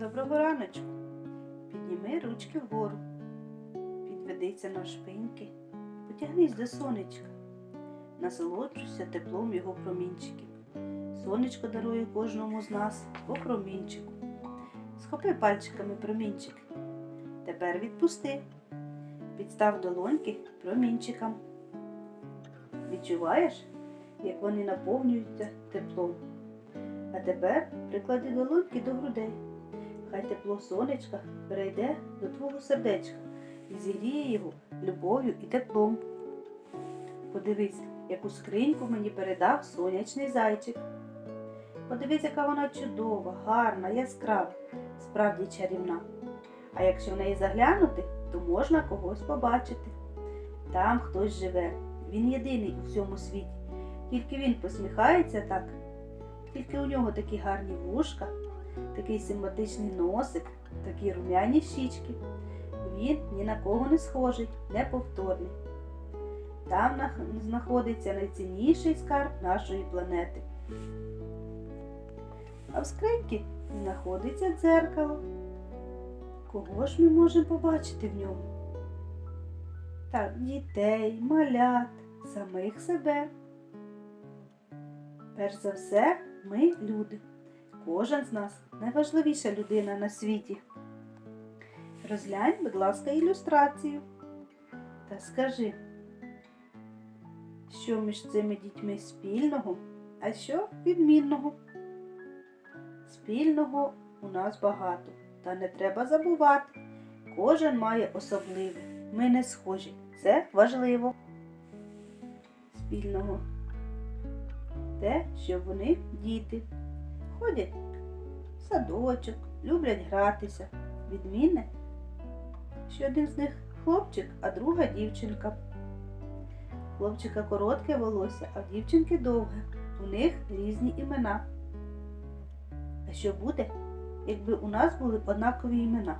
Доброго раночку. Підніми ручки вгору. Підведися на шпиньки. Потягнись до сонечка. Насолоджуйся теплом його промінчиків. Сонечко дарує кожному з нас по промінчику. Схопи пальчиками промінчик. Тепер відпусти. Підстав долоньки промінчикам. Відчуваєш, як вони наповнюються теплом. А тепер приклади долоньки до грудей. Хай тепло сонечка перейде до твого сердечка і зігріє його любов'ю і теплом. Подивись, яку скриньку мені передав сонячний зайчик. Подивись, яка вона чудова, гарна, яскрава, справді чарівна. А якщо в неї заглянути, то можна когось побачити. Там хтось живе, він єдиний у всьому світі. Тільки він посміхається так, тільки у нього такі гарні вушка, такий симпатичний носик, такі рум'яні щічки. Він ні на кого не схожий, неповторний. Там знаходиться найцінніший скарб нашої планети. А в скриньці знаходиться дзеркало. Кого ж ми можемо побачити в ньому? Так, дітей, малят, самих себе. Перш за все, ми люди. Кожен з нас найважливіша людина на світі. Розглянь, будь ласка, ілюстрацію. Та скажи, що між цими дітьми спільного, а що відмінного? Спільного у нас багато, та не треба забувати. Кожен має особливе. Ми не схожі. Це важливо. Спільного те, що вони діти. Ходять в садочок, люблять гратися. Відмінне, що один з них хлопчик, а друга дівчинка. Хлопчика коротке волосся, а в дівчинки довге. У них різні імена. А що буде, якби у нас були однакові імена?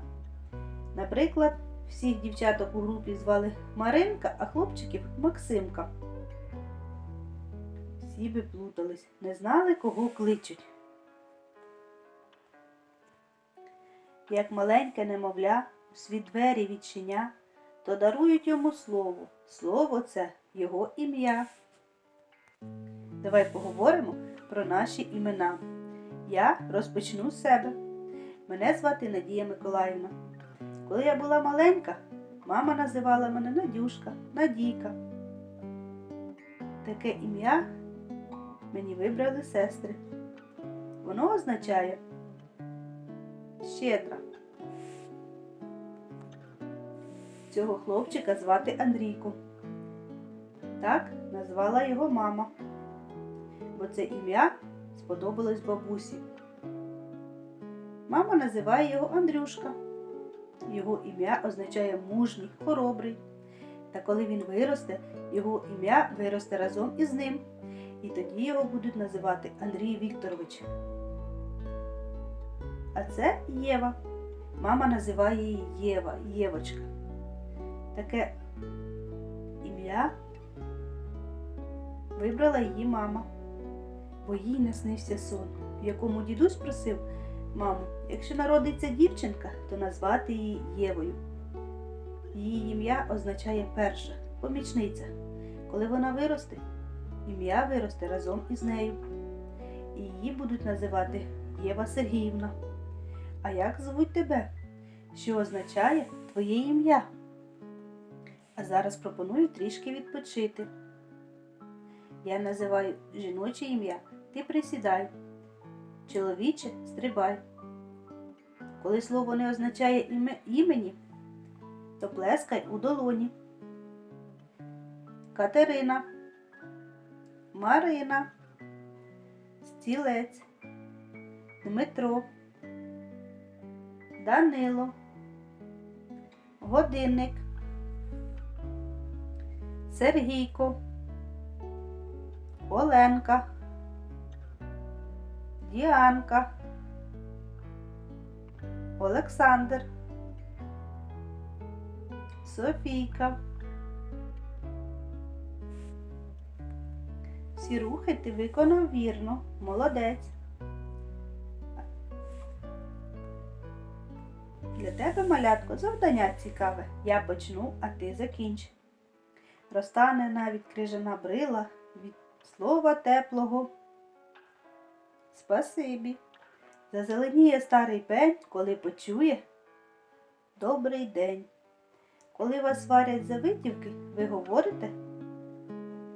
Наприклад, всіх дівчаток у групі звали Маринка, а хлопчиків Максимка. Всі би плутались, не знали, кого кличуть. Як маленьке немовля світ двері відчиня, то дарують йому слово. Слово це його ім'я. Давай поговоримо про наші імена. Я розпочну з себе. Мене звати Надія Миколаївна. Коли я була маленька, мама називала мене Надюшка, Надійка. Таке ім'я мені вибрали сестри. Воно означає щедра. Цього хлопчика звати Андрійко. Так назвала його мама, бо це ім'я сподобалось бабусі. Мама називає його Андрюшка. Його ім'я означає мужній, хоробрий. Та коли він виросте, його ім'я виросте разом із ним. І тоді його будуть називати Андрій Вікторович. А це Єва. Мама називає її Єва, Євочка. Таке ім'я вибрала її мама, бо їй не снився сон, в якому дідусь просив маму, якщо народиться дівчинка, то назвати її Євою. Її ім'я означає перша, помічниця. Коли вона виросте, ім'я виросте разом із нею. І її будуть називати Єва Сергіївна. А як звуть тебе? Що означає твоє ім'я? А зараз пропоную трішки відпочити. Я називаю жіноче ім'я, ти присідай. Чоловіче стрибай. Коли слово не означає імені, то плескай у долоні. Катерина, Марина, Стілець, Дмитро, Данило, Годинник, Сергійко, Оленка, Діанка, Олександр, Софійка. Всі рухи ти виконав вірно, молодець. Для тебе, малятко, завдання цікаве. Я почну, а ти закінч. Розтане навіть крижана брила від слова теплого. Спасибі. Зазеленіє старий пень, коли почує Добрий день. Коли вас сварять за витівки, ви говорите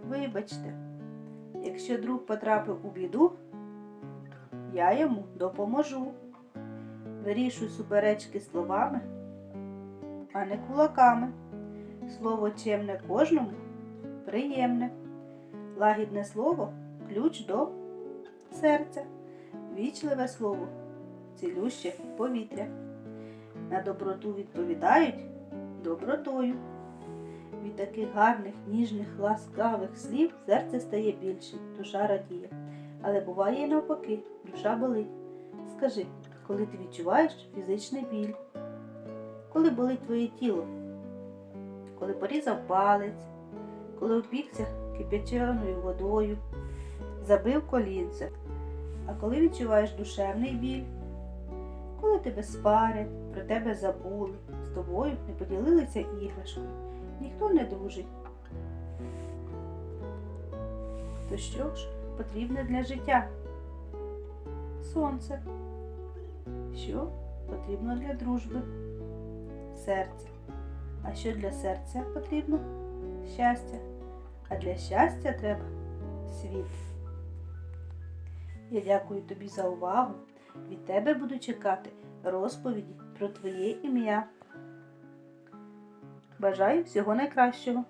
Вибачте, якщо друг потрапив у біду, я йому допоможу. Вирішуй суперечки словами, а не кулаками. Слово чемне кожному приємне. Лагідне слово ключ до серця. Вічливе слово цілюще повітря. На доброту відповідають добротою. Від таких гарних, ніжних, ласкавих слів серце стає більшим, душа радіє. Але буває і навпаки, душа болить. Скажи, коли ти відчуваєш фізичний біль, коли болить твоє тіло, коли порізав палець, коли опікся кипяченою водою, забив колінце, а коли відчуваєш душевний біль, коли тебе сварять, про тебе забули, з тобою не поділилися іграшкою, ніхто не дружить. То що ж потрібне для життя? Сонце. Що потрібно для дружби? Серце. А що для серця потрібно? Щастя. А для щастя треба світ. Я дякую тобі за увагу. Від тебе буду чекати розповіді про твоє ім'я. Бажаю всього найкращого.